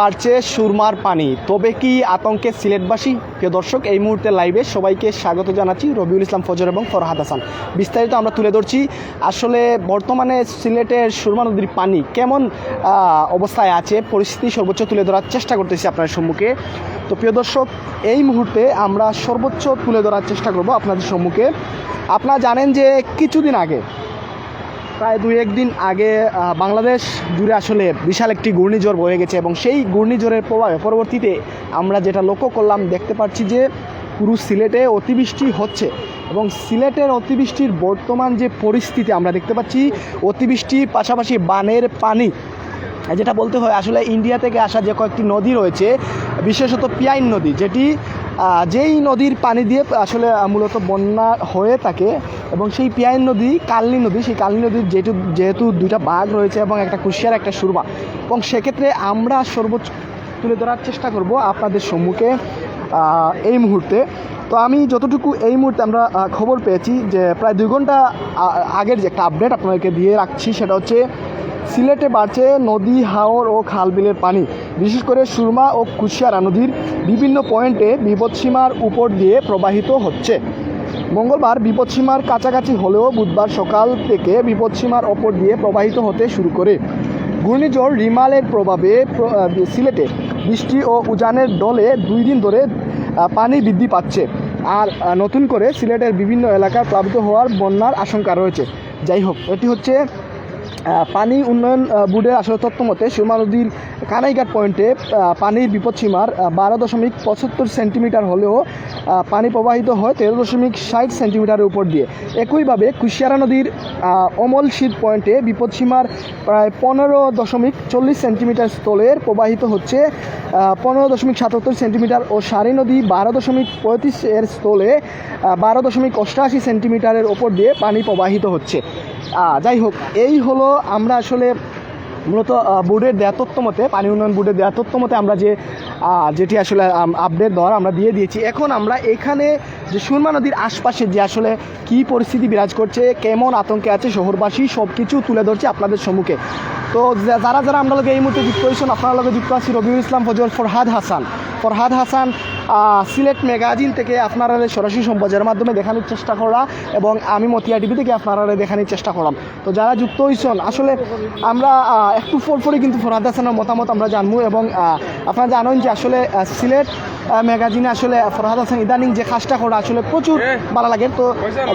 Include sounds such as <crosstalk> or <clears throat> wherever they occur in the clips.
বাড়ছে সুরমার পানি। তবে কি আতঙ্কে সিলেটবাসী? প্রিয় দর্শক, এই মুহূর্তে লাইভে সবাইকে স্বাগত জানাচ্ছি রবিউল ইসলাম, ফজর এবং ফরহাদ হাসান। বিস্তারিত আমরা তুলে ধরছি, আসলে বর্তমানে সিলেটের সুরমা নদীর পানি কেমন অবস্থায় আছে? পরিস্থিতি সর্বোচ্চ তুলে ধরার চেষ্টা করতেছি আপনার সম্মুখে। তো প্রিয় দর্শক, এই মুহূর্তে আমরা সর্বোচ্চ তুলে ধরার চেষ্টা করব আপনাদের সম্মুখে। আপনারা জানেন যে কিছুদিন আগে প্রায় দুই একদিন আগে বাংলাদেশ জুড়ে আসলে বিশাল একটি ঘূর্ণিঝড় বয়ে গেছে এবং সেই ঘূর্ণিঝড়ের প্রভাবে পরবর্তীতে আমরা যেটা লক্ষ্য করলাম, দেখতে পাচ্ছি যে পুরো সিলেটে অতিবৃষ্টি হচ্ছে এবং সিলেটের অতিবৃষ্টির বর্তমান যে পরিস্থিতি আমরা দেখতে পাচ্ছি, অতিবৃষ্টি পাশাপাশি বানের পানি। যেটা বলতে হয়, আসলে ইন্ডিয়া থেকে আসা যে কয়েকটি নদী রয়েছে, বিশেষত পিয়াইন নদী, যেটি যেই নদীর পানি দিয়ে আসলে মূলত বন্যা হয়ে থাকে এবং সেই পিয়াইন নদী, কালনি নদী, সেই কালনি নদীর যেহেতু যেহেতু দুইটা বাঘ রয়েছে এবং একটা কুশিয়ার, একটা সুরমা। এবং সেক্ষেত্রে আমরা সর্বোচ্চ তুলে ধরার চেষ্টা করব আপনাদের সম্মুখে এই মুহূর্তে। তো আমি যতটুকু এই মুহূর্তে আমরা খবর পেয়েছি যে প্রায় দুই ঘণ্টা আগের যে একটা আপডেট আপনাদেরকে দিয়ে রাখছি, সেটা হচ্ছে সিলেটে বাড়ছে নদী, হাওর ও খাল বিলের পানি। বিশেষ করে সুরমা ও কুশিয়ারা নদীর বিভিন্ন পয়েন্টে বিপদসীমার উপর দিয়ে প্রবাহিত হচ্ছে। মঙ্গলবার বিপদসীমার কাছাকাছি হলেও বুধবার সকাল থেকে বিপদসীমার ওপর দিয়ে প্রবাহিত হতে শুরু করে। ঘূর্ণিঝড় রিমালের প্রভাবে সিলেটে বৃষ্টি ও উজানের ডলে দুই দিন ধরে পানি বৃদ্ধি পাচ্ছে। আর নতুন করে সিলেটের বিভিন্ন এলাকায় প্লাবিত হওয়ার বন্যার আশঙ্কা রয়েছে। যাই হোক, এটি হচ্ছে পানি উন্নয়ন বোর্ডের আসলে তথ্য মতে সুরমা নদীর কানাইঘাট পয়েন্টে পানির বিপদসীমার বারো দশমিক পঁচাত্তর সেন্টিমিটার হলেও পানি প্রবাহিত হয় তেরো দশমিক ষাট সেন্টিমিটারের উপর দিয়ে। একইভাবে কুশিয়ারা নদীর অমল শীত পয়েন্টে বিপদসীমার প্রায় পনেরো দশমিক চল্লিশ সেন্টিমিটার স্থলের প্রবাহিত হচ্ছে পনেরো দশমিক সাতাত্তর সেন্টিমিটার ও সারি নদী বারো দশমিক পঁয়ত্রিশ এর স্থলে বারো দশমিক অষ্টআশি সেন্টিমিটারের ওপর দিয়ে পানি প্রবাহিত হচ্ছে। যাই হোক, এই হলো আমরা আসলে মূলত বোর্ডের দেয়া তথ্য মতে পানি উন্নয়ন বোর্ডের দেয়া তথ্য মতে আমরা যে যেটি আসলে আপডেট দেওয়ার আমরা দিয়ে দিয়েছি। এখন আমরা এখানে যে সুরমা নদীর আশপাশে যে আসলে কি পরিস্থিতি বিরাজ করছে, কেমন আতঙ্কে আছে শহরবাসী সব কিছু তুলে ধরছে আপনাদের সম্মুখে। তো যারা যারা আমরা এই মুহূর্তে যুক্ত হয়েছেন আপনার লগে যুক্ত আছি রবিউল ইসলাম ফজল ফরহাদ হাসান। ফরহাদ হাসান সিলেট ম্যাগাজিন থেকে আপনারা সরাসরি সম্প্রচারের মাধ্যমে দেখানোর চেষ্টা করা এবং আমি মতিয়া টিভি থেকে আপনারা দেখানোর চেষ্টা করলাম তো যারা যুক্ত হয়েছেন আসলে আমরা একটু পরপরই কিন্তু ফরহাদ হাসানের মতামত আমরা জানব এবং আপনারা জানেন যে আসলে সিলেট ম্যাগাজিনে আসলে ফরহাদ হাসান ইদানিং যে কাজটা করা আসলে প্রচুর ভালো লাগে। তো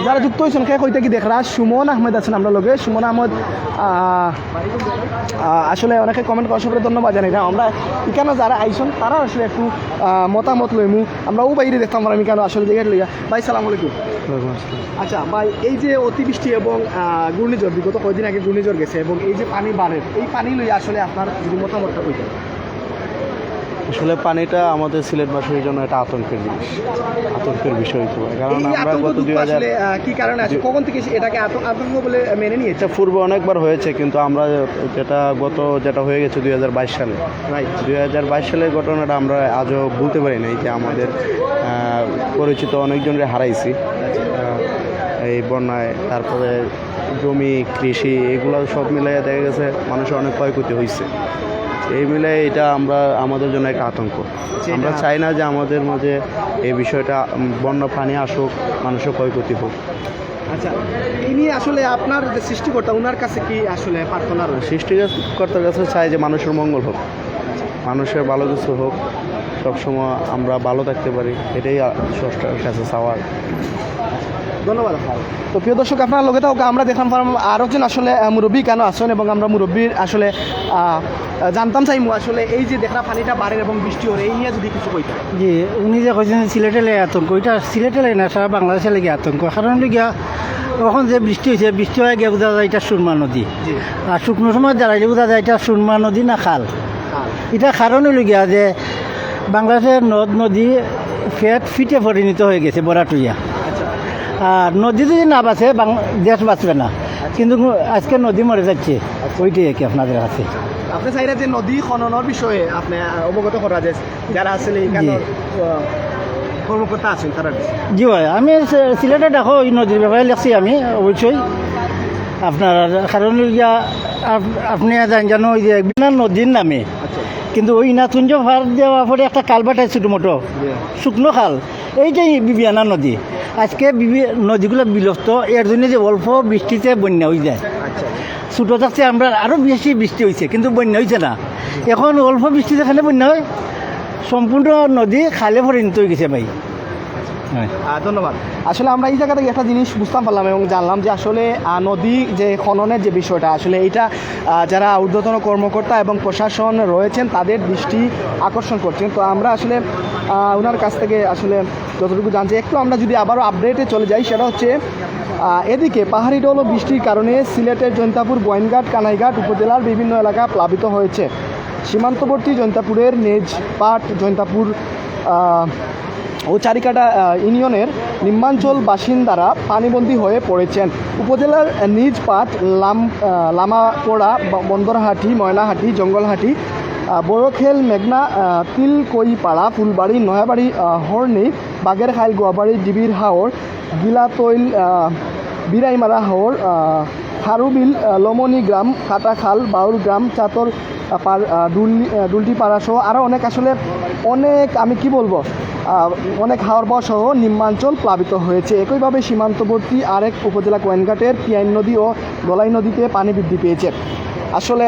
যারা যুক্ত হয়েছেন কে কইতে কি দেখরা? সুমন আহমেদ আছেন আমরা লগে। সুমন আহমদ আহ, আহ, আসলে অনেকে কমেন্ট করার ধন্যবাদ জানি না আমরা এখানে যারা আইসন তারা আসলে একটু মতামত লইমু। আমরা ও বাইরে দেখতাম আমি কেন আসলে দেখে লইয়া। ভাই সালাম আলাইকুম। আচ্ছা ভাই এই যে অতিবৃষ্টি এবং ঘূর্ণিঝড় বিগত কয়েকদিন আগে ঘূর্ণিঝড় গেছে এবং এই যে পানি বাড়ে এই পানি লইয়া আসলে আপনার যদি মতামতটা কইতেন। আসলে পানিটা আমাদের সিলেট সিলেটবাসীর জন্য একটা আতঙ্কের জিনিস আতঙ্কের বিষয় হতে পারে। কারণ আমরা গত দুই হাজার কি কারণে আছে কখন থেকে এটাকে আতঙ্ক বলে মেনে নিয়েছে? এটা পূর্বে অনেকবার হয়েছে কিন্তু আমরা যেটা গত যেটা হয়ে গেছে দুই হাজার বাইশ সালে। দুই হাজার বাইশ সালের ঘটনাটা আমরা আজও ভুলতে পারি নাই যে আমাদের পরিচিত অনেকজনকে হারাইছি। এই বন্যায় তারপরে জমি কৃষি এগুলো সব মিলে দেখা গেছে মানুষের অনেক ক্ষয়ক্ষতি হয়েছে এই মিলে এটা আমরা আমাদের জন্য একটা আতঙ্ক। আমরা চাই না যে আমাদের মাঝে এই বিষয়টা বন্যা পানি আসুক মানুষের ক্ষয়ক্ষতি হোক। আচ্ছা ইনি আসলে আপনার যে সৃষ্টিকর্তা ওনার কাছে কি আসলে প্রার্থনা রয়েছে? সৃষ্টিকর্তার কাছে চাই যে মানুষের মঙ্গল হোক মানুষের ভালো কিছু হোক সবসময় আমরা ভালো থাকতে পারি এটাই আ- কাছে চাওয়ার। ধন্যবাদ। তো প্রিয় দর্শক আপনার লগে তো আমরা দেখলাম পারলাম আরও একজন আসলে মুরব্বী কেন আসেন এবং আমরা মুরব্বীর আসলে জানতাম চাইমু আসলে এই যে দেখা পানিটা বাড়ে এবং বৃষ্টি ওরে এই নিয়ে যদি কিছু কইতেন। জি উনি যে কৈছেন সিলেটে লেগে আতঙ্ক এটা সিলেটে লাগে না সারা বাংলাদেশে লেগে আতঙ্ক। কারণ লিগিয়া এখন যে বৃষ্টি হয়েছে বৃষ্টি হয়ে গিয়ে বোঝা যায় এটা সুরমা নদী। আর শুকনো সময় দাঁড়াইলে বোঝা যায় এটা সুরমা নদী না খাল। এটা কারণ লগিয়া যে বাংলাদেশের নদ নদী ফেট ফিটে পরিণত হয়ে গেছে বরাটুইয়া আর নদী যদি না বাঁচে দেশ বাঁচবে না। কিন্তু আজকে নদী মরে যাচ্ছে। ওইটাই আর কি আপনাদের কাছে। আপনি চাইরা যে নদী খননের বিষয়ে আপনি অবগত করা যায় যারা আসলে কর্মকর্তা আছেন তারা জি ভাই আমি সিলেটে দেখো ওই নদীর ব্যাপারে লিখছি আমি অবশ্যই আপনার কারণ ইয়া আপ- আপনি জান জানো ওই যে বিভিন্ন নদীর নামে। আচ্ছা। কিন্তু ওই নাথুঞ্জ ফার দেওয়া পরে একটা কালবাট আছে ছোটো মোটো শুকনো খাল। এইটাই বিবিয়ানা নদী। আজকে নদীগুলো বিলুপ্ত। এর জন্য যে অল্প বৃষ্টিতে বন্যা হয়ে যায়। আচ্ছা। ছোটো থাকতে আমরা আরও বেশি বৃষ্টি হয়েছে কিন্তু বন্যা হয়েছে না। এখন অল্প বৃষ্টিতে খালে বন্যা হয়। সম্পূর্ণ নদী খালে পরিণত হয়ে গেছে ভাই। হয়। ধন্যবাদ। আসলে আমরা এই জায়গা থেকে একটা জিনিস বুঝতে পারলাম এবং জানলাম যে আসলে নদী যে খননের যে বিষয়টা আসলে এইটা আহ, যারা ঊর্ধ্বতন কর্মকর্তা এবং প্রশাসন রয়েছেন তাদের দৃষ্টি আকর্ষণ করছেন। তো আমরা আসলে ওনার কাছ থেকে আসলে যতটুকু জানছি, একটু আমরা যদি আবারও আপডেটে চলে যাই, সেটা হচ্ছে এদিকে পাহাড়ি ডল ও বৃষ্টির কারণে সিলেটের জৈন্তাপুর, গোয়েনঘাট, কানাইঘাট উপজেলার বিভিন্ন এলাকা প্লাবিত হয়েছে। সীমান্তবর্তী জৈন্তাপুরের নেজ পাট জৈন্তাপুর ও চারিকাটা ইউনিয়নের নিম্নাঞ্চল বাসিন্দারা পানিবন্দী হয়ে পড়েছেন। উপজেলার নিজ পাট লাম লামাপোড়া, বন্দরহাটি, ময়নাহাটি, জঙ্গলহাটি বড়খেল, মেঘনা তিলকইপাড়া, ফুলবাড়ি, নয়াবাড়ি হর্নি বাগেরখাইল গোয়াবাড়ি ডিবির হাওর গিলাতৈল বিরাইমারা হাওর আহ, লমনি গ্রাম কাটাখাল বাউল গ্রাম চাতর আহ, ডুলটিপাড়া সহ আরও অনেক আসলে অনেক আমি কি বলব অনেক হাওর বস সহ নিম্নাঞ্চল প্লাবিত হয়েছে। একইভাবে সীমান্তবর্তী আরেক উপজেলা কোয়েনঘাটের পিয়াইন নদী ও দলাই নদীতে পানি বৃদ্ধি পেয়েছে। আসলে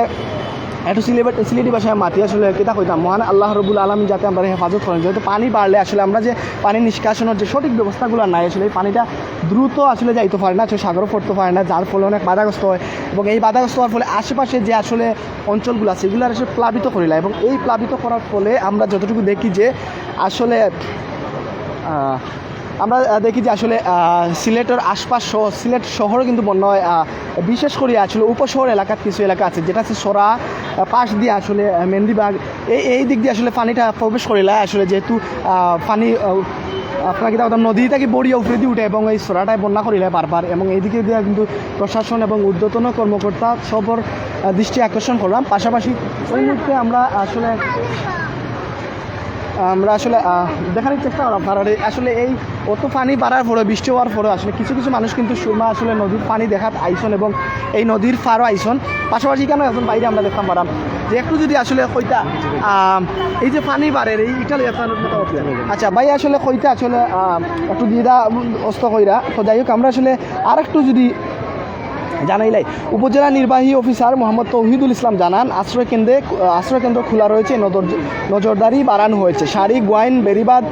একটু সিলেবাট সিলেটি ভাষায় মাতি আসলে কেটা কইতাম? মহান আল্লাহ রবুল আলমী যাতে আমরা হেফাজত করেন। যেহেতু পানি বাড়লে আসলে আমরা যে পানি নিষ্কাশনের যে সঠিক ব্যবস্থাগুলো নাই, আসলে এই পানিটা দ্রুত আসলে যাইতে পারে না সাগরও পড়তে পারে না, যার ফলে অনেক বাধাগ্রস্ত হয় এবং এই বাধাগ্রস্ত হওয়ার ফলে আশেপাশে যে আসলে অঞ্চলগুলো আছে এগুলো আসলে প্লাবিত করিলা এবং এই প্লাবিত করার ফলে আমরা যতটুকু দেখি যে আসলে আমরা দেখি যে আসলে সিলেটের আশপাশ সিলেট শহরও কিন্তু বন্যা হয় বিশেষ করে আসলে উপশহর এলাকার কিছু এলাকা আছে যেটা আছে সরা পাশ দিয়ে আসলে মেহেন্দিবাগ। এই এই দিক দিয়ে আসলে পানিটা প্রবেশ করিলা আসলে যেহেতু পানি আহ, আপনার কি কথা নদী থেকে বড়িয়া উপরে দিয়ে উঠে এবং এই সরাটায় বন্যা করিলে বারবার এবং এইদিকে দিয়ে কিন্তু প্রশাসন এবং ঊর্ধ্বতন কর্মকর্তা সবর দৃষ্টি আকর্ষণ করলাম। পাশাপাশি ওই মুহূর্তে আমরা আসলে আমরা আসলে আহ, দেখানোর চেষ্টা করলাম এই- আসলে এই অত পানি বাড়ার পরে বৃষ্টি হওয়ার পরে আসলে কিছু কিছু মানুষ কিন্তু সুরমা আসলে নদীর পানি দেখাত আইসন এবং এই নদীর ফারও আইসন। পাশাপাশি কেন এখন বাইরে আমরা দেখতাম পারাম যে একটু যদি আসলে কইতা এই যে পানি বাড়ে এই ইটালি আপনার আচ্ছা ভাই আসলে কইতা আসলে একটু দিদা অস্ত কইরা তো যাই হোক আমরা আসলে আর একটু যদি জানাইলাই উপজেলা নির্বাহী অফিসার মোহাম্মদ তৌহিদুল ইসলাম জানান, আশ্রয় কেন্দ্রে আশ্রয় কেন্দ্র খোলা রয়েছে, নজর নজরদারি বাড়ানো হয়েছে। শাড়ি, গোয়াইন বেরিবাদ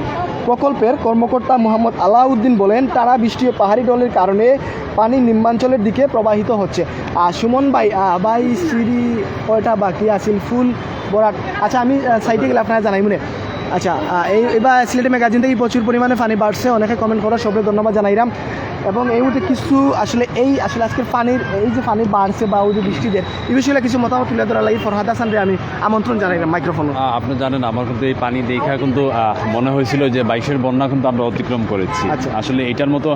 প্রকল্পের কর্মকর্তা মোহাম্মদ আলাউদ্দিন বলেন টানা বৃষ্টি ও পাহাড়ি ডলের কারণে পানি নিম্নাঞ্চলের দিকে প্রবাহিত হচ্ছে। আর সুমন ভাই ভাই, সিঁড়ি কয়টা বাকি আছিল ফুল বরাট আচ্ছা আমি সাইডে গেলে আপনারা জানাই, মনে আচ্ছা এই এবার সিলেটি ম্যাগাজিন থেকে প্রচুর পরিমাণে পানি বাড়ছে অনেকে কমেন্ট করা সবাই ধন্যবাদ জানাইলাম এবং এই মুহূর্তে কিছু আসলে এই আসলে আজকের পানির এই যে পানি বাড়ছে বা ওই যে বৃষ্টিদের এই বিষয়ে কিছু মতামত তুলে ধরা লাগে ফরহাদ হাসানরে আমি আমন্ত্রণ জানাইলাম মাইক্রোফোন। আপনি জানেন আমার কিন্তু এই পানি দেখা কিন্তু মনে হয়েছিল যে বাইশের বন্যা কিন্তু আমরা অতিক্রম করেছি। আচ্ছা। আসলে এটার মতো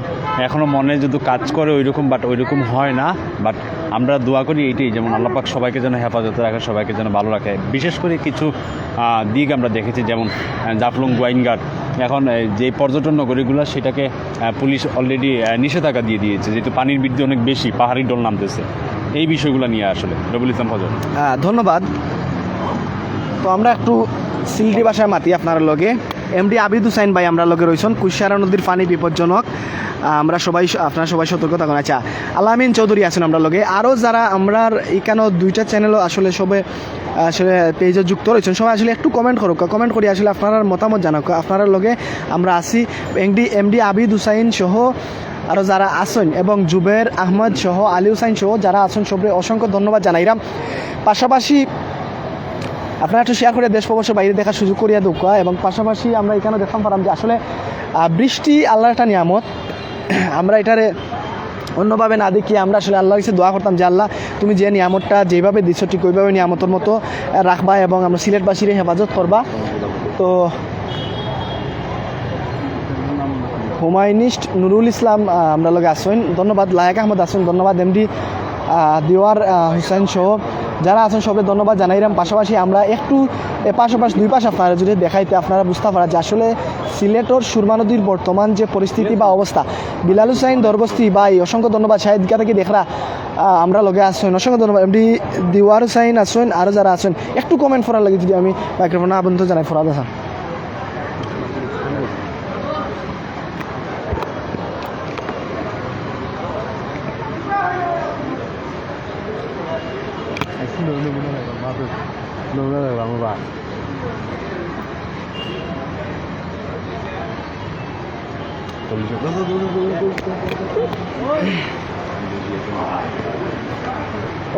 এখনও মনে যদি কাজ করে ওইরকম বাট ওইরকম হয় না। বাট আমরা দোয়া করি এইটাই যেমন আল্লাপাক সবাইকে যেন হেফাজতে রাখে সবাইকে যেন ভালো রাখে। বিশেষ করে কিছু দিক আমরা দেখেছি, যেমন জাফলং গোয়াইনঘাট। এখন যে পর্যটন নগরীগুলো সেটাকে পুলিশ অলরেডি নিষেধাজ্ঞা দিয়ে দিয়েছে, যেহেতু পানির বৃদ্ধি অনেক বেশি, পাহাড়ি ডল নামতেছে। এই বিষয়গুলো নিয়ে আসলে রবুল ইসলাম হ্যাঁ ধন্যবাদ। তো আমরা একটু সিলটি বাসায় মাতি আপনার লগে। এমডি আবিদ হুসাইন ভাই, আমরা লগে রয়েছেন কুশিয়ারা নদীর পানি বিপজ্জনক। আমরা সবাই আপনারা সবাই সতর্ক থাকুন। আচ্ছা আলামিন চৌধুরী আছেন আমরা লগে। আরও যারা আমরা এখানেও দুইটা চ্যানেলও আসলে সবে, আসলে পেজে যুক্ত রয়েছেন, সবাই আসলে একটু কমেন্ট করুক। কমেন্ট করি, আসলে আপনার মতামত জানাক। আপনার লগে আমরা আছি এমডি এমডি আবিদ হুসাইন সহ আরও যারা আছেন এবং জুবের আহমদ সহ আলী হুসাইন সহ যারা আছেন সবে অসংখ্য ধন্যবাদ জানাইলাম পাশাপাশি আপনারা একটু শেয়ার করে দেশ প্রবাসের বাইরে দেখার সুযোগ করিয়া দুঃখ এবং পাশাপাশি আমরা এখানে দেখতাম পারাম যে আসলে বৃষ্টি আল্লাহর একটা নিয়ামত। <clears throat> আমরা এটারে অন্যভাবে না দেখি আমরা আসলে আল্লাহর কাছে দোয়া করতাম যে আল্লাহ তুমি যে নিয়ামতটা যেভাবে দিচ্ছ ঠিক ওইভাবে নিয়ামতের মতো রাখবা এবং আমরা সিলেটবাসীর হেফাজত করবা। তো হুমায়ুনিস্ট নুরুল ইসলাম আমরা লগে আসেন। ধন্যবাদ। লায়ক আহমদ আসেন। ধন্যবাদ এমডি দিওয়ার আহ, হুসাইন সহ। যারা আছেন সবাই ধন্যবাদ জানাইলাম পাশাপাশি আমরা একটু পাশাপাশি দুই পাশ আপনারা যদি দেখাইতে আপনারা বুঝতে পারা যে আসলে সিলেটর সুরমা নদীর বর্তমান যে পরিস্থিতি বা অবস্থা, বিলাল হুসাইন বা এই অসংখ্য ধন্যবাদ। সাহেদ গা থেকে দেখরা? আমরা লগে আসছেন অসংখ্য ধন্যবাদ। এমডি দিওয়ার হুসাইন আসছেন আরও যারা আছেন, একটু কমেন্ট করার লাগে যদি আমি মাইক্রোফোন আবন্ধ জানাই ফোরা হাসান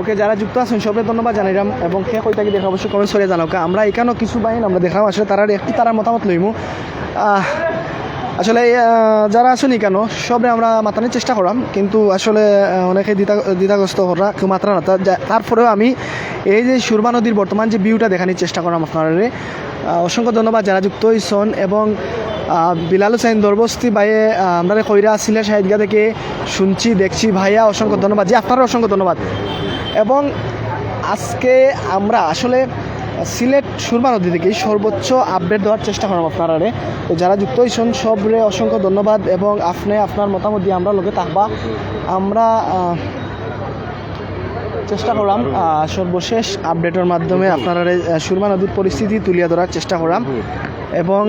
ওকে, যারা যুক্ত আছেন সবাই ধন্যবাদ জানাইলাম এবং সে কইটাকে দেখা অবশ্যই কমেন্ট করে জানাও। আমরা এখানেও কিছু বাইন আমরা দেখাম আসলে তারা একটি তারা মতামত লইমু। আসলে যারা আছেন কেন সবে আমরা মাতানোর চেষ্টা করলাম, কিন্তু আসলে অনেকে দ্বিধা, দ্বিধাগ্রস্ত হরা কেউ মাত্রা না তারপরেও আমি এই যে সুরমা নদীর বর্তমান যে ভিউটা দেখানোর চেষ্টা করলাম আপনারা অসংখ্য ধন্যবাদ যারা যুক্ত হয়েছেন এবং বিলাল হোসেন দরবস্তি ভাইয়ে আমরা কইরা আসলে সাহিদগা থেকে শুনছি, দেখছি, ভাইয়া, অসংখ্য ধন্যবাদ। যে আপনারা অসংখ্য ধন্যবাদ। এবং আজকে আমরা আসলে সিলেট সুরমা নদী থেকে সর্বোচ্চ আপডেট দেওয়ার চেষ্টা করলাম আপনারা রে তো যারা যুক্ত হয়েছেন, সবরে অসংখ্য ধন্যবাদ এবং আপনি আপনার মতামত দিয়ে আমরা লোকে থাকবা। আমরা চেষ্টা করলাম সর্বশেষ আপডেটের মাধ্যমে আপনারা সুরমা নদীর পরিস্থিতি তুলিয়া ধরার চেষ্টা করলাম। এবং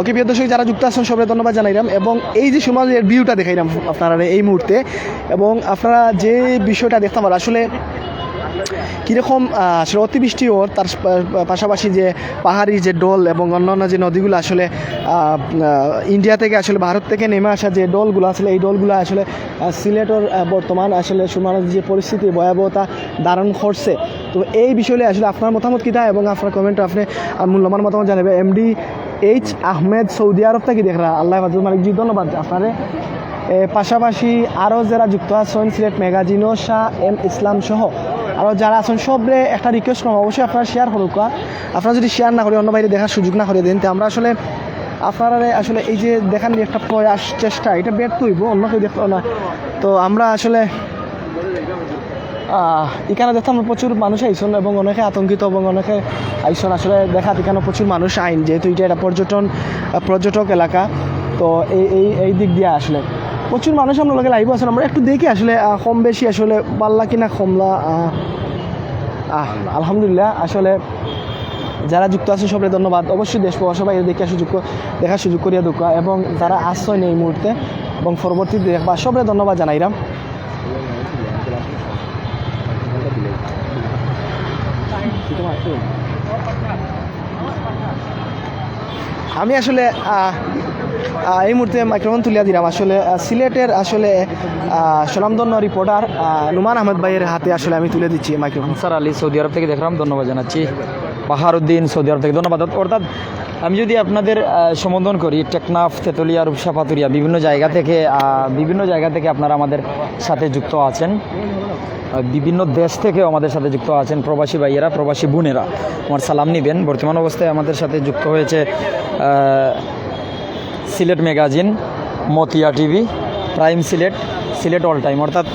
ওকে, প্রিয় দর্শক, যারা যুক্ত আছেন সবাই ধন্যবাদ জানাইলাম। এবং এই যে সুরমা নদীর ভিউটা দেখাইলাম আপনারা এই মুহূর্তে, এবং আপনারা যে বিষয়টা দেখতে পারেন আসলে কীরকম আসলে অতিবৃষ্টি ওর, তার পাশাপাশি যে পাহাড়ি যে ডোল এবং অন্যান্য যে নদীগুলো আসলে ইন্ডিয়া থেকে আসলে ভারত থেকে নেমে আসা যে ডোলগুলো আসলে, এই ডোলগুলো আসলে সিলেটের বর্তমান আসলে সুরমা নদীর যে পরিস্থিতি, ভয়াবহতা ধারণ করছে। তো এই বিষয়ে আসলে আপনার মতামত কীটা এবং আপনার কমেন্ট আপনি মূল্যবান মতামত জানাবে MD H Ahmed Saudi Arab থেকে দেখরা আল্লাহ হাফিজ মালিক জি, ধন্যবাদ আপনারে। পাশাপাশি আরও যারা যুক্ত আছেন, সিলেট ম্যাগাজিনও শাহ এম ইসলাম সহ আরও যারা আছেন, সবরে একটা রিকোয়েস্ট করব, অবশ্যই আপনারা শেয়ার করুক আপনারা যদি শেয়ার না করে অন্য বাইরে দেখার সুযোগ না করে দেন, তো আমরা আসলে আপনারা আসলে এই যে দেখার যে একটা প্রয়াস, চেষ্টা, এটা ব্যর্থ হইব, অন্য কেউ দেখতে না। তো আমরা আসলে এখানে দেখতাম প্রচুর মানুষ আইসন এবং অনেকে আতঙ্কিত এবং অনেকে আইসন। আসলে দেখাত এখানে প্রচুর মানুষ আইন, যেহেতু এটা একটা পর্যটন পর্যটক এলাকা। তো এই এই এই দিক দিয়ে আসলে। প্রচুর মানুষ আমরা লোকে লাইভ আছেন, আমরা একটু দেখি আসলে কম বেশি আসলে পাল্লা কিনা কমলা আলহামদুলিল্লাহ। আসলে যারা যুক্ত আছে সবাই ধন্যবাদ। অবশ্যই দেশ সবাই দেখে সুযোগ দেখার সুযোগ করিয়া দুঃখা এবং যারা আসছেন এই মুহূর্তে এবং পরবর্তীতে দেখবা সবাই ধন্যবাদ জানাইলাম আমি আসলে এই মুহূর্তে মাইক্রোফোন তুলিয়া দিলাম। আসলে সিলেটের আসলে আহ, স্বনামধন্য রিপোর্টার নুমান আহমেদ ভাইয়ের হাতে আসলে আমি তুলে দিচ্ছি microphone Ansar Ali Saudi Arab থেকে দেখলাম ধন্যবাদ জানাচ্ছি। বাহারুদ্দিন সৌদি আরব থেকে ধন্যবাদ। অর্থাৎ আমি যদি আপনাদের সম্বোধন করি টেকনাফ তেতুলিয়া রূপসা পাতুরিয়া বিভিন্ন জায়গা থেকে বিভিন্ন জায়গা থেকে আপনারা আমাদের সাথে যুক্ত আছেন। বিভিন্ন দেশ থেকেও আমাদের সাথে যুক্ত আছেন প্রবাসী ভাইয়েরা প্রবাসী বোনেরা। আমার সালাম নিবেন। বর্তমান অবস্থায় আমাদের সাথে যুক্ত হয়েছে Sylhet magazine, Motiya TV, prime Sylhet Sylhet all time. অর্থাৎ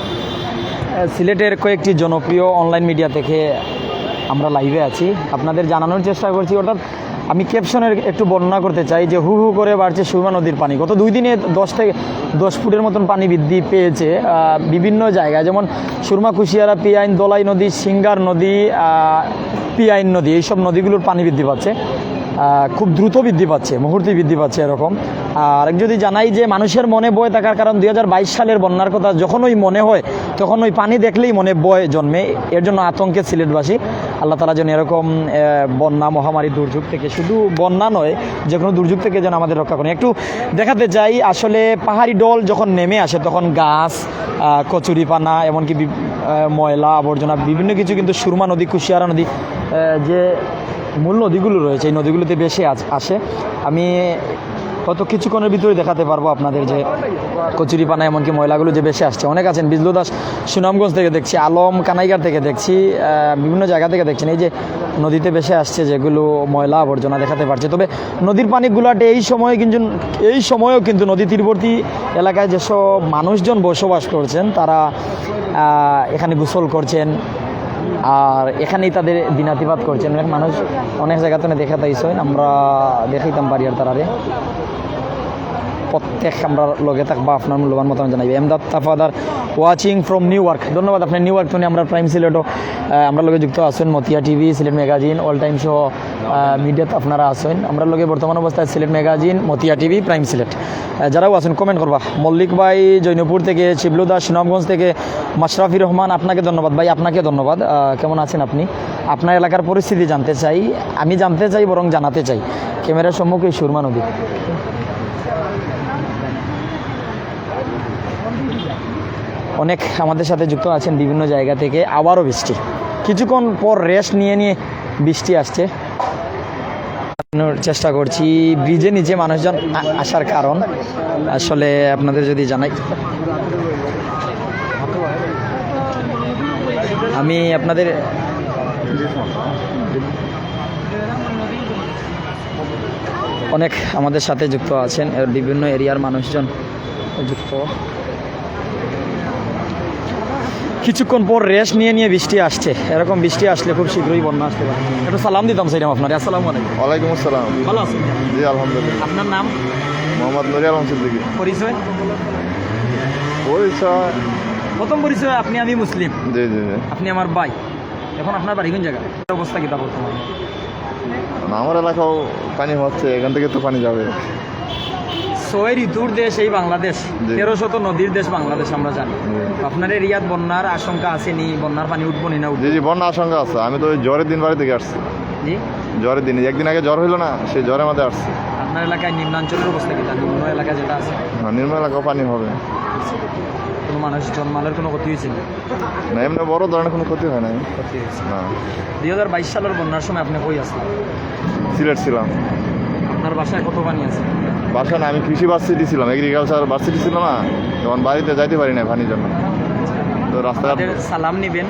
সিলেটের কয়েকটি জনপ্রিয় অনলাইন মিডিয়া থেকে আমরা লাইভে আছি। আপনাদের জানানোর চেষ্টা করছি, অর্থাৎ আমি ক্যাপশনের একটু বর্ণনা করতে চাই যে হু হু করে বাড়ছে সুরমা নদীর পানি। গত দুই দিনে দশ থেকে দশ ফুটের মতন পানি বৃদ্ধি পেয়েছে বিভিন্ন জায়গায়। যেমন সুরমা, কুশিয়ারা, পিয়াইন, দলাই নদী, সিঙ্গার নদী পিয়াইন নদী, এইসব নদীগুলোর পানি বৃদ্ধি পাচ্ছে। খুব দ্রুত বৃদ্ধি পাচ্ছে, মুহূর্তে বৃদ্ধি পাচ্ছে এরকম। আর যদি জানাই যে মানুষের মনে বয় থাকার কারণ দুই হাজার বাইশ সালের বন্যার কথা যখন ওই মনে হয়, তখন ওই পানি দেখলেই মনে বয় জন্মে। এর জন্য আতঙ্কে সিলেটবাসী। আল্লাহ তালা যেন এরকম বন্যা মহামারী দুর্যোগ থেকে শুধু বন্যা নয়, যে কোনো দুর্যোগ থেকে যেন আমাদের রক্ষা করেন একটু দেখাতে চাই, আসলে পাহাড়ি ডল যখন নেমে আসে, তখন গাছ কচুরিপানা, এমনকি ময়লা, আবর্জনা, বিভিন্ন কিছু কিন্তু সুরমা নদী, কুশিয়ারা নদী যে মূল নদীগুলো রয়েছে, এই নদীগুলোতে বেশি আস- আমি কত কিছুক্ষণের ভিতরে দেখাতে পারব আপনাদের যে কচুরিপানা, এমনকি ময়লাগুলো যে বেশি আসছে। অনেক আছেন, বিজলু দাস, সুনামগঞ্জ থেকে দেখছি, আলম কানাইগার থেকে দেখছি বিভিন্ন জায়গা থেকে দেখছেন। এই যে নদীতে বেশি আসছে যেগুলো ময়লা আবর্জনা দেখাতে পারছে। তবে নদীর পানিগুলাটে এই সময়ে কিন্তু, এই সময়েও কিন্তু নদী তীরবর্তী এলাকায় যেসব মানুষজন বসবাস করছেন, তারা এখানে গোসল করছেন আর এখানেই তাদের দিনাতিপাত করছেন অনেক মানুষ অনেক জায়গাতে দেখা তাইছেন আমরা দেখাইতাম পারি আর তারারে। প্রত্যেক আমরা লগে থাকবা, আপনার মূল্যবান মতামত জানাইবে। Emdad Tafadar watching from New York ধন্যবাদ আপনার নিউ ইয়র্ক আমরা প্রাইম সিলেটও আমরা লগে যুক্ত আছেন Motiya TV Sylhet magazine all time show মিডিয়াত আপনারা আছেন। আমরা লগে বর্তমান অবস্থায় Sylhet magazine Motiya TV prime Sylhet যারাও আছেন কমেন্ট করবা। মল্লিক ভাই, জৈনপুর থেকে, শিবলু দাস সুনামগঞ্জ থেকে, মাশরাফি রহমান, আপনাকে ধন্যবাদ। ভাই, আপনাকে ধন্যবাদ। কেমন আছেন আপনি? আপনার এলাকার পরিস্থিতি জানতে চাই। আমি জানতে চাই, বরং জানাতে চাই। ক্যামেরার সম্মুখে সুরমা নদী। অনেক আমাদের সাথে যুক্ত আছেন বিভিন্ন জায়গা থেকে, আবারও বৃষ্টি। কিছুক্ষণ পর রেস্ট নিয়ে নিয়ে বৃষ্টি আসছে। চেষ্টা করছি ব্রিজে নিচে মানুষজন আসার কারণ। আসলে আপনাদের যদি জানাই। আমি আপনাদের অনেক আমাদের সাথে যুক্ত আছেন বিভিন্ন এরিয়ার মানুষজন যুক্ত। কিছুক্ষণ পর রেস্ট নিয়ে নিয়ে বৃষ্টি আসছে। এরকম বৃষ্টি আসলে খুব শীঘ্রই বন্যা আসতে পারে। একটু সালাম দিতাম সেইরকম আপনার। আসসালামু আলাইকুম। ওয়ালাইকুম আসসালাম। ভালো আছেন জি আলহামদুলিল্লাহ। আপনার নাম? মোহাম্মদ নুরি আলম সিদ্দিকী। পরিচয়? পরিচয়? প্রথম পরিচয় আপনি আমি মুসলিম। জি জি জি। আপনি আমার ভাই। এখন আপনার বাড়ি কোন জায়গা অবস্থা কি তা বর্তমানে আমার এলাকাও পানি হচ্ছে এখান থেকে তো পানি যাবে। ছয় ঋতুর দেশ এই বাংলাদেশ। তেরো শত নদীর দেশ বাংলাদেশ আমরা জানি। আপনার এরিয়াত বন্যার আশঙ্কা আসেনি বন্যার পানি উঠবো নি না জি উঠবো? জি বন্যা আশঙ্কা আছে। আমি তো ওই জ্বরের দিন বাড়ি থেকে আসছি। জি? জ্বরের দিন। একদিন আগে জ্বর হইল না সেই জ্বরের মধ্যে আসছি। আপনার এলাকায় নিম্নাঞ্চলের অবস্থা কি? নিম্ন এলাকা যেটা আছে? হ্যাঁ, নির্মল এলাকাও পানি হবে। কোনো মানুষ জন্মালের কোনো ক্ষতি হয়েছিল না এমনি বড় ধরনের কোনো ক্ষতি হয় নাই। ক্ষতি হয়েছে। না। দুই হাজার বাইশ সালের বন্যার সময় আপনি কই আসলেন সিলেট ছিলাম। আপনার বাসায় কত পানি আছে? বাসা না আমি কৃষি ভার্সিটি ছিলাম এগ্রিকালচার ভার্সিটি ছিল না তখন বাড়িতে যাইতে পারি না পানির জন্য। তো রাস্তাঘাট সালাম নিবেন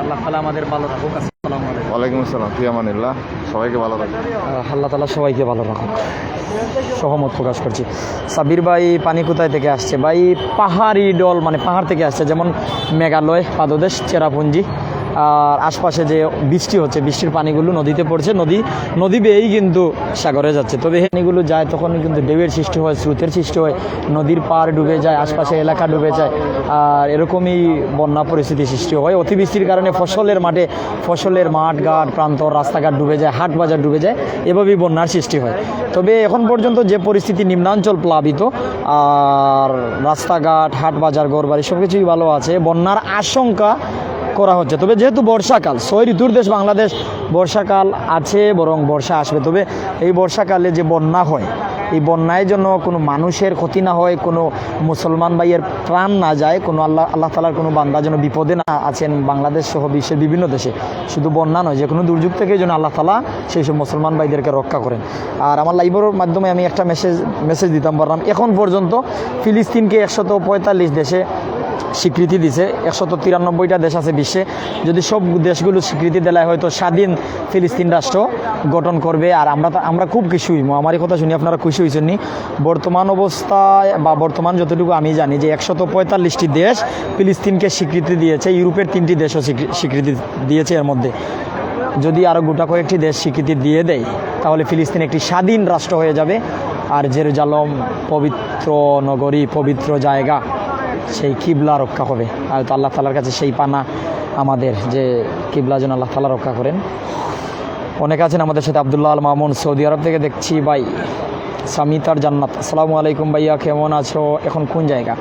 আল্লাহ তালা আমাদের ভালো রাখুক আসসালামু আলাইকুম। ওয়ালাইকুম আসসালাম ফিয়ামানিল্লাহ সবাইকে ভালো আহ, আল্লাহ তালা সবাইকে ভালো রাখুক। সহমত প্রকাশ করছি। সাবির ভাই পানি কোথায় থেকে আসছে? ভাই পাহাড়ি ডল মানে পাহাড় থেকে আসছে যেমন মেঘালয় পাদদেশ চেরাপুঞ্জি। আর আশপাশে যে বৃষ্টি হচ্ছে, বৃষ্টির পানিগুলো নদীতে পড়ছে। নদী নদী বেয়েই কিন্তু সাগরে যাচ্ছে। তবে পানিগুলো যায় তখন কিন্তু ঢেউয়ের সৃষ্টি হয়, স্রোতের সৃষ্টি হয়। নদীর পার ডুবে যায়, আশপাশে এলাকা ডুবে যায়। আর এরকমই বন্যা পরিস্থিতি সৃষ্টি হয়। অতিবৃষ্টির কারণে ফসলের মাঠে, ফসলের মাঠ, ঘাট প্রান্তর রাস্তাঘাট ডুবে যায়, হাট বাজার ডুবে যায়। এভাবেই বন্যার সৃষ্টি হয়। তবে এখন পর্যন্ত যে পরিস্থিতি নিম্নাঞ্চল প্লাবিত, আর রাস্তাঘাট, হাট বাজার ঘর বাড়ি সব কিছুই ভালো আছে। বন্যার আশঙ্কা করা হচ্ছে। তবে যেহেতু বর্ষাকাল ছয় ঋতুর দেশ বাংলাদেশ, বর্ষাকাল আছে, বরং বর্ষা আসবে। তবে এই বর্ষাকালে যে বন্যা হয়, এই বন্যায় জন্য কোনো মানুষের ক্ষতি না হয়, কোনো মুসলমান ভাইয়ের প্রাণ না যায়, কোনো আল্লাহ আল্লাহ তালার কোনো বান্দা যেন বিপদে না আছেন বাংলাদেশ সহ বিশ্বের বিভিন্ন দেশে, শুধু বন্যা নয়, যে কোনো দুর্যোগ থেকে যেন আল্লাহ তালা সেই সব মুসলমান ভাইদেরকে রক্ষা করেন। আর আমার লাইভের মাধ্যমে আমি একটা মেসেজ মেসেজ দিতাম পারলাম এখন পর্যন্ত ফিলিস্তিনকে একশত পঁয়তাল্লিশ দেশে স্বীকৃতি দিছে। একশত তিরানব্বইটা দেশ আছে বিশ্বে। যদি সব দেশগুলো স্বীকৃতি দেয় হয়তো স্বাধীন ফিলিস্তিন রাষ্ট্র গঠন করবে। আর আমরা আমরা খুব খুশি আমার কথা শুনি, আপনারা খুশি হয়েছেন নি? বর্তমান অবস্থায় বা বর্তমান যতটুকু আমি জানি যে একশত পঁয়তাল্লিশটি দেশ ফিলিস্তিনকে স্বীকৃতি দিয়েছে। ইউরোপের তিনটি দেশও স্বীকৃতি দিয়েছে এর মধ্যে। যদি আরও গোটা কয়েকটি দেশ স্বীকৃতি দিয়ে দেয়, তাহলে ফিলিস্তিন একটি স্বাধীন রাষ্ট্র হয়ে যাবে। আর জেরুজালম পবিত্র নগরী, পবিত্র জায়গা। সেই কিবলা রক্ষা হবে আর আল্লাহ তালার কাছে সেই পানা আমাদের যে কিবলা যেন আল্লাহ তালা রক্ষা করেন। অনেক আছেন আমাদের সাথে আবদুল্লাহ আল মামুন, সৌদি আরব থেকে দেখছি। ভাই সামিতার জান্নাত। আসসালামু আলাইকুম ভাইয়া, কেমন আছো? এখন কোন জায়গা?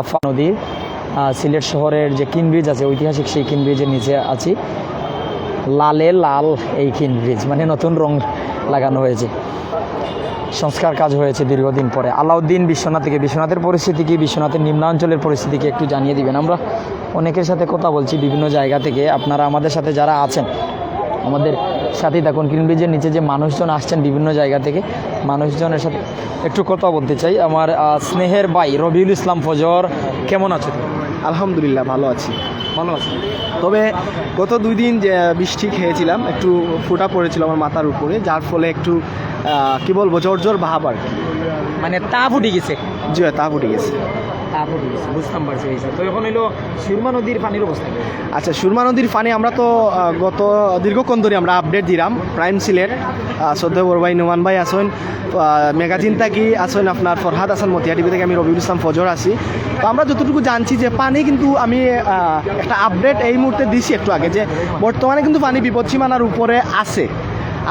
আফা নদীর সিলেট শহরের যে কিন ব্রিজ আছে, ঐতিহাসিক সেই কিন ব্রিজের নিচে আছি। লালে লাল এই কিন ব্রিজ মানে নতুন রং লাগানো হয়েছে। সংস্কার কাজ হয়েছে দীর্ঘদিন পরে। আলাউদ্দিন বিশ্বনাথ থেকে বিশ্বনাথের পরিস্থিতি কি? বিশ্বনাথের নিম্নাঞ্চলের পরিস্থিতি কি? একটু জানিয়ে দিবেন। আমরা অনেকের সাথে কথা বলছি বিভিন্ন জায়গা থেকে। আপনারা আমাদের সাথে যারা আছেন, আমাদের সাথেই থাকুন। গ্রিন ব্রিজের নিচে যে মানুষজন আসছেন বিভিন্ন জায়গা থেকে, মানুষজনের সাথে একটু কথা বলতে চাই। আমার স্নেহের ভাই রবিউল ইসলাম ফজর, কেমন আছে আলহামদুলিল্লাহ, ভালো আছি। ভালো আছে। তবে গত দুই দিন যে বৃষ্টি খেয়েছিলাম একটু ফোটা পড়েছিল আমার মাথার উপরে যার ফলে একটু কি বলব জ্বর জ্বর ভাব আর কি। মানে তা ফুটে গেছে। জি তা ফুটে গেছে। আচ্ছা সুরমা নদীর পানি আমরা তো গত দীর্ঘক্ষণ ধরে আমরা আপডেট দিলাম, প্রাইম সিলেট শ্রদ্ধা বড়ভাই নুমান ভাই আসেন ম্যাগাজিন থাকি আসেন আপনার ফরহাদ হাসান মতিয়া টিভি থেকে আমি রবিউল ইসলাম ফজর আছি। তো আমরা যতটুকু জানছি যে পানি কিন্তু আমি একটা আপডেট এই মুহূর্তে দিছি একটু আগে, যে বর্তমানে কিন্তু পানি বিপদসীমানার উপরে আছে।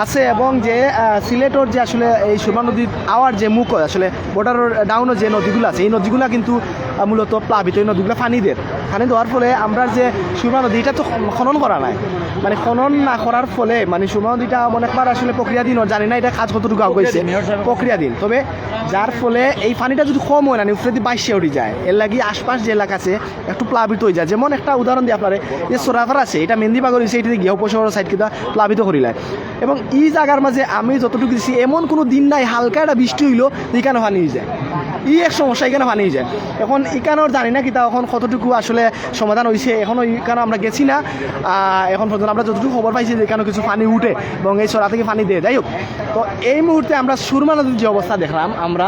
আছে এবং যে সিলেটর যে আসলে এই সুরমা নদীর আওয়ার যে মুখ আসলে বর্ডার ডাউনও যে নদীগুলো আছে, এই নদীগুলো কিন্তু মূলত প্লাবিত, এই নদীগুলো পানি দের পানি দেওয়ার ফলে আমরা যে সুরমা নদী এটা তো খনন করা নাই। মানে খনন না করার ফলে মানে সুরমা নদীটা অনেকবার আসলে প্রক্রিয়াধীন জানি না এটা কাজ কতটুকু আগাইছে। প্রক্রিয়াধীন তবে যার ফলে এই পানিটা যদি কম হয় না উপরে দিয়ে বাইশে উঠে যায়। এর লাগি আশপাশ যে এলাকা আছে একটু প্লাবিত হয়ে যায়। যেমন একটা উদাহরণ দিয়ে আপনার যে সোরাফার আছে এটা মেহেন্দিবাগর হয়েছে এটি গিয়ে উপশহর সাইড কিন্তু প্লাবিত করিলায় এবং এই জায়গার মাঝে আমি যতটুকু দিচ্ছি এমন কোনো দিন নাই হালকা একটা বৃষ্টি হইল এখানে পানি হয়ে যায়। ই এক সমস্যা এখানে পানি হয়ে যায়। এখন এখানেও জানি না কি তা এখন কতটুকু আসলে সমাধান হয়েছে এখন এখানে আমরা গেছি না এখন পর্যন্ত আমরা যতটুকু খবর পাইছি যে এখানে কিছু পানি উঠে এবং এই সরা থেকে পানি দেয়। যাই হোক তো এই মুহূর্তে আমরা সুরমা নদীর যে অবস্থা দেখলাম আমরা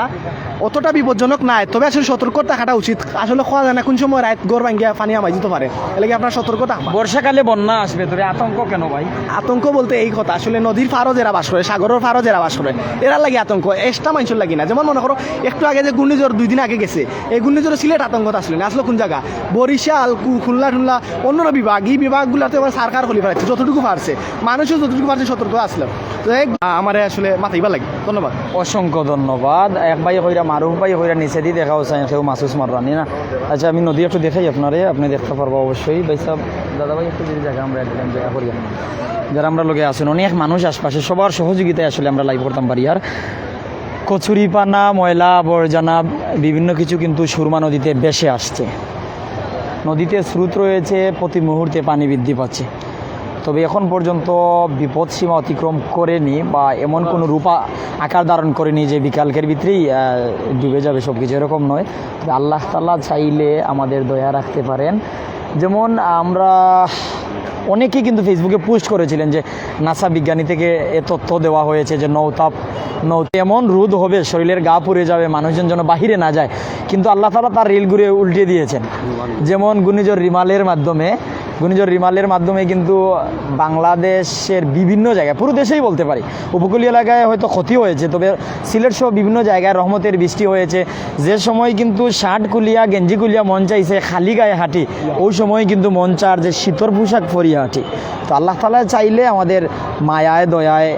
অতটা বিপজ্জনক নাই তবে আসলে সতর্ক থাকাটা উচিত। আসলে খোয়া যায় না কোন সময় রাত গড় ভাঙ্গিয়া পানি আমাই যেতে পারে। এলাকি আপনার সতর্কতা? বর্ষাকালে বন্যা আসবে তবে আতঙ্ক কেন ভাই? আতঙ্ক বলতে এই কথা আসলে নদীর ফারও যারা বাস করে সাগরের ফারও যারা বাস করে এরা লাগে আতঙ্ক এক্সট্রা মানুষের লাগি না। যেমন মনে করো একটু আগে যে ঘূর্ণিঝড় দুই দিন আগে গেছে এই ঘূর্ণিঝড় সিলেট আতঙ্কত আসলে না আসলে কোন জায়গা? বরিশাল কু- খুলনা টুলনা অন্যান্য বিভাগ, এই বিভাগগুলোতে আবার সরকার হলি পারছে যতটুকু পারছে। মানুষও যতটুকু পারছে সতর্ক আসলে তো আমার আসলে মাথায় ইবার লাগে ধন্যবাদ। অসংখ্য ধন্যবাদ। এক ভাই হইরা, মারুফ ভাই হইরা নিচে দিয়ে দেখা হচ্ছে কেউ মাসুস মাররানি না আচ্ছা আমি নদী একটু দেখাই আপনারে, আপনি দেখতে পারব অবশ্যই। ভাই দাদা ভাই, একটু জায়গা আমরা একদম জায়গা করি যারা আমরা লোকে আসুন অনেক মানুষ আশপাশে, সবার সহযোগিতায় আসলে আমরা লাইভ করতাম পারি আর কচুরিপানা, ময়লা, আবর্জনা, বিভিন্ন কিছু কিন্তু সুরমা নদীতে বেশে আসছে। নদীতে স্রোত রয়েছে, প্রতি মুহূর্তে পানি বৃদ্ধি পাচ্ছে। তবে এখন পর্যন্ত বিপদ সীমা অতিক্রম করেনি বা এমন কোনো রূপা আকার ধারণ করেনি যে বিকালকের ভিতরেই ডুবে যাবে সব কিছু এরকম নয়। তবে আল্লাহ তাল্লাহ চাইলে আমাদের দয়া রাখতে পারেন। যেমন আমরা অনেকেই কিন্তু ফেসবুকে পোস্ট করেছিলেন যে নাসা বিজ্ঞানী থেকে এ তথ্য দেওয়া হয়েছে যে নৌতাপ নৌ এমন রোদ হবে, শরীরের গা পুড়ে যাবে, মানুষজন যেন বাহিরে না যায়। কিন্তু আল্লাহ তালা তার রেল ঘুরে উল্টে দিয়েছেন। যেমন ঘূর্ণিঝড় রিমালের মাধ্যমে ঘূর্ণিঝড় রিমালের মাধ্যমে কিন্তু বাংলাদেশের বিভিন্ন জায়গায়, পুরো দেশেই বলতে পারি, উপকূলীয় এলাকায় হয়তো ক্ষতি হয়েছে, তবে সিলেট সহ বিভিন্ন জায়গায় রহমতের বৃষ্টি হয়েছে। যে সময় কিন্তু শার্ট কুলিয়া গেঞ্জি কুলিয়া মন চাইছে খালি গায়ে হাঁটি, ওই সময় কিন্তু মন চার যে শীতর পোশাক পরিয়ে হাঁটি। তো আল্লাহ তালা চাইলে আমাদের মায়ায়, দয়ায়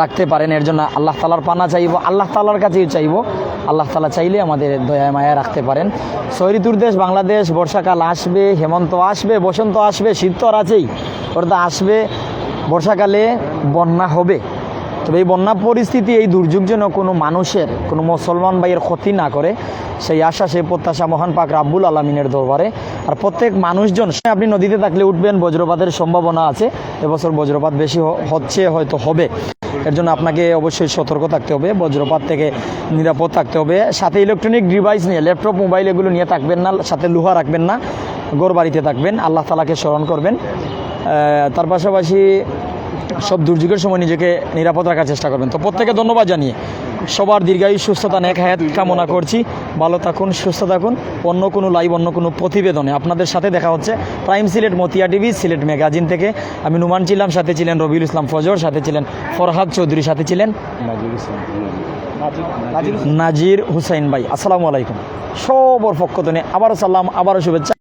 রাখতে পারেন, এর জন্য আল্লাহ তালার পানা চাইব, আল্লাহ তালার কাছেই চাইব। আল্লাহ তালা চাইলে আমাদের দয়ায় মায়া রাখতে পারেন। ঋতুর দেশ বাংলাদেশ, বর্ষাকাল আসবে, হেমন্ত আসবে, বসন্ত আসবে, শীত তো আর আছেই ওটা আসবে, বর্ষাকালে বন্যা হবে। তবে এই বন্যা পরিস্থিতি এই দুর্যোগ যেন কোনো মানুষের, কোনো মুসলমান ভাইয়ের ক্ষতি না করে, সেই আশা, সেই প্রত্যাশা মহান পাক রাব্বুল আলমিনের দরবারে। আর প্রত্যেক মানুষজন, আপনি নদীতে থাকলে উঠবেন, বজ্রপাতের সম্ভাবনা আছে, এবছর বজ্রপাত বেশি হচ্ছে, হয়তো হবে। এর জন্য আপনাকে অবশ্যই সতর্ক থাকতে হবে, বজ্রপাত থেকে নিরাপদ থাকতে হবে। সাথে ইলেকট্রনিক ডিভাইস নিয়ে ল্যাপটপ মোবাইল এগুলো নিয়ে থাকবেন না, সাথে লোহা রাখবেন না গোর বাড়িতে থাকবেন, আল্লাহ তালাকে স্মরণ করবেন। তার পাশাপাশি সব দুর্যোগের সময় নিজেকে নিরাপদ রাখার চেষ্টা করবেন। তো প্রত্যেকে ধন্যবাদ জানিয়ে সবার দীর্ঘায়ু সুস্থতা নেক হায়াত কামনা করছি। ভালো থাকুন সুস্থ থাকুন। অন্য কোনো লাইভ অন্য কোনো প্রতিবেদনে আপনাদের সাথে দেখা হচ্ছে prime Sylhet Motiya TV Sylhet magazine থেকে। আমি নুমান ছিলাম সাথে ছিলেন রবিউল ইসলাম ফজর সাথে ছিলেন ফরহাদ চৌধুরী সাথে ছিলেন নাজির হুসাইন ভাই। আসসালামু আলাইকুম। সবর পক্ষ আবারও সালাম আবারও শুভেচ্ছা।